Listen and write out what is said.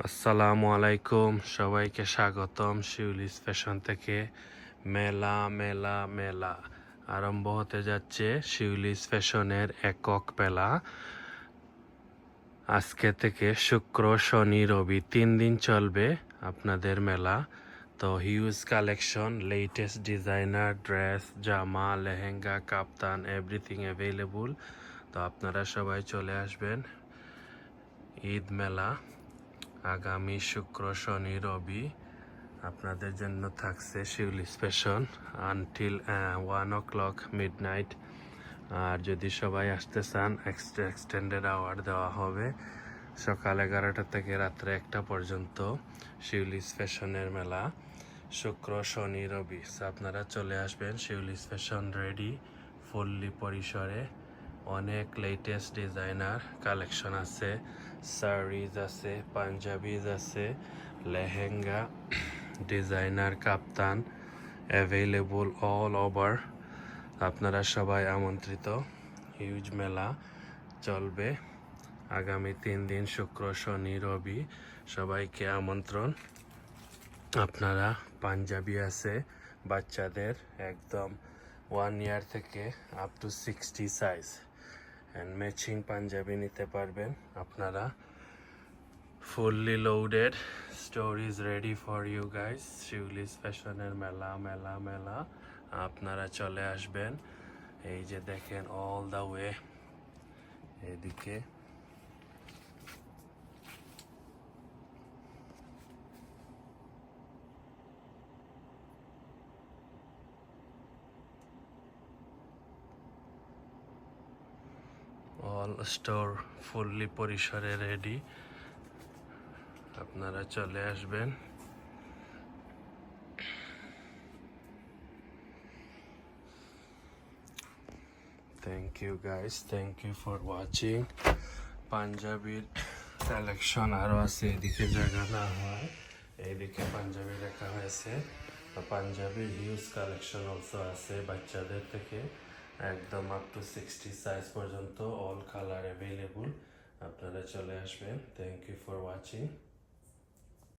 আসসালামু আলাইকুম, সবাইকে স্বাগতম শিউলিস ফ্যাশন থেকে। মেলা মেলা মেলা আরম্ভ হতে যাচ্ছে শিউলিস ফ্যাশনের একক মেলা। আজকে থেকে শুক্র, শনি, রবি তিন দিন চলবে আপনাদের মেলা। তো huge collection latest designer dress জামা, লেহেঙ্গা, কাপ্তান এভরিথিং অ্যাভেলেবল তো আপনারা সবাই চলে আসবেন ঈদ মেলা। আগামী শুক্র শনি রবি আপনাদের জন্য থাকছে Shiuli special until one o'clock midnight আর যদি সবাই আসতে চান এক্সট্রা এক্সটেন্ডেড আওয়ার দেওয়া হবে সকাল এগারোটা থেকে রাত্রে একটা পর্যন্ত শিউলিস ফ্যাশনের মেলা। শুক্র শনি রবি। আপনারা চলে আসবেন শিউলিস ফ্যাশন রেডি ফুললি পরিসরে। অনেক লেটেস্ট ডিজাইনার কালেকশন আছে। শাড়িজ আছে পাঞ্জাবিজ আছে, lehenga designer kaftan available all over আপনারা সবাই আমন্ত্রিত। হিউজ মেলা চলবে। আগামী তিন দিন, শুক্র, শনি, রবি, সবাইকে আমন্ত্রণ। আপনারা পাঞ্জাবি আছে, বাচ্চাদের একদম ওয়ান ইয়ার থেকে up to sixty size and matching panjabi নিতে পারবেন। আপনারা fully loaded store is ready for you guys Shiuli's ফ্যাশনের মেলা মেলা মেলা। আপনারা চলে আসবেন। এই যে দেখেন অল দ্য ওয়ে এদিকে। অল স্টোর ফুললি পরিসরে রেডি আপনারা চলে আসবেন। Thank you guys thank you for watching পাঞ্জাবির কালেকশন আরও আছে, এদিকে জায়গা না হয়, এইদিকে পাঞ্জাবি রাখা হয়েছে। পাঞ্জাবির হিউজ কালেকশন অলসো আছে বাচ্চাদের থেকে। একদম আপ টু সিক্সটি সাইজ পর্যন্ত অল কালার অ্যাভেলেবল আপনারা চলে আসবেন। Thank you for watching